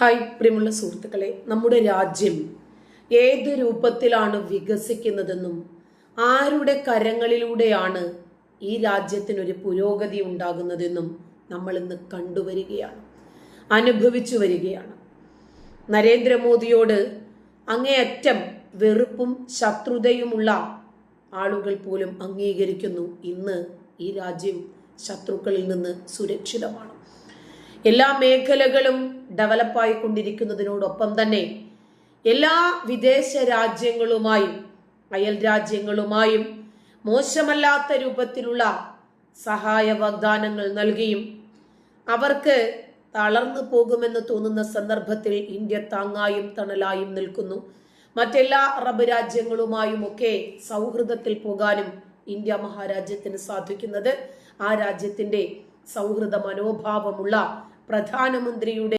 Hi പ്രിയമുള്ള സുഹൃത്തുക്കളെ. നമ്മുടെ രാജ്യം ഏത് രൂപത്തിലാണ് വികസിക്കുന്നതെന്നും ആരുടെ കരങ്ങളിലൂടെയാണ് ഈ രാജ്യത്തിനൊരു പുരോഗതി ഉണ്ടാകുന്നതെന്നും നമ്മൾ ഇന്ന് കണ്ടുവരികയാണ് അനുഭവിച്ചു വരികയാണ്. നരേന്ദ്രമോദിയോട് അങ്ങേയറ്റം വെറുപ്പും ശത്രുതയുമുള്ള ആളുകൾ പോലും അംഗീകരിക്കുന്നു. ഇന്ന് ഈ രാജ്യം ശത്രുക്കളിൽ നിന്ന് സുരക്ഷിതമാണ്. എല്ലാ മേഖലകളും ഡെവലപ്പായി കൊണ്ടിരിക്കുന്നതിനോടൊപ്പം തന്നെ എല്ലാ വിദേശ രാജ്യങ്ങളുമായും അയൽ രാജ്യങ്ങളുമായും മോശമല്ലാത്ത രൂപത്തിലുള്ള സഹായ വാഗ്ദാനങ്ങൾ നൽകിയും അവർക്ക് തളർന്നു പോകുമെന്ന് തോന്നുന്ന സന്ദർഭത്തിൽ ഇന്ത്യ താങ്ങായും തണലായും നിൽക്കുന്നു. മറ്റെല്ലാ അറബ് രാജ്യങ്ങളുമായും ഒക്കെ സൗഹൃദത്തിൽ പോകാനും ഇന്ത്യ മഹാരാജ്യത്തിന് സാധിക്കുന്നത് ആ രാജ്യത്തിന്റെ സൗഹൃദ മനോഭാവമുള്ള പ്രധാനമന്ത്രിയുടെ